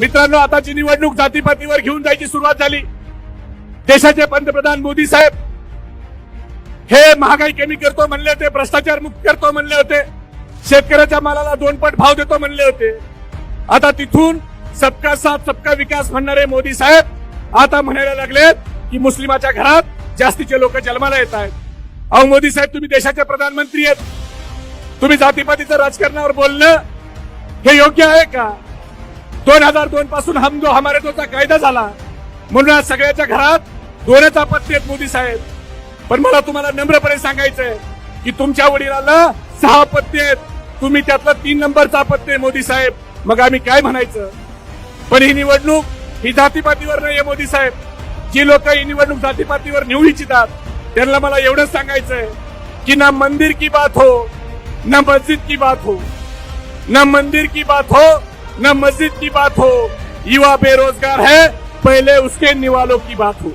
मित्रांनो आताची निवडणूक जातीपातीवर घेऊन जायची सुरुवात झाली. देशाचे पंतप्रधान मोदी साहेब हे महागाई कमी करतो म्हणले होते भ्रष्टाचार मुक्त करतो म्हणले होते. शेतकऱ्याच्या मालाला दोन पट भाव देतो म्हणले होते. आता तिथून सबका साथ सबका विकास म्हणणारे मोदी साहेब आता म्हणायला लागलेत की मुस्लिमाच्या घरात जास्तीचे लोक जन्माला येत आहेत. अहो मोदी साहेब तुम्ही देशाचे प्रधानमंत्री आहेत. तुम्ही जातीपातीचं राजकारणावर बोलणं हे योग्य आहे का? दोन हजार दोन पासून हम दो हमारे दोचा कायदा झाला. म्हणून आज सगळ्याच्या घरात दोनच आपत्ती आहेत मोदी साहेब. पण मला तुम्हाला नम्रपणे सांगायचंय की तुमच्या वडिलाला सहा अपत्य आहेत. तुम्ही त्यातलं तीन नंबरचा अपत्य आहे मोदी साहेब. मग आम्ही काय म्हणायचं? पण ही निवडणूक ही जातीपातीवर नाहीये मोदी साहेब. जी लोक ही निवडणूक जातीपातीवर नेऊ इच्छितात त्यांना मला एवढंच सांगायचंय की ना मंदिर की बात हो ना मस्जिद की बात हो. ना मंदिर की बात हो न मस्जिद की बात हो युवा बेरोजगार है पहले उसके निवालों की बात हो।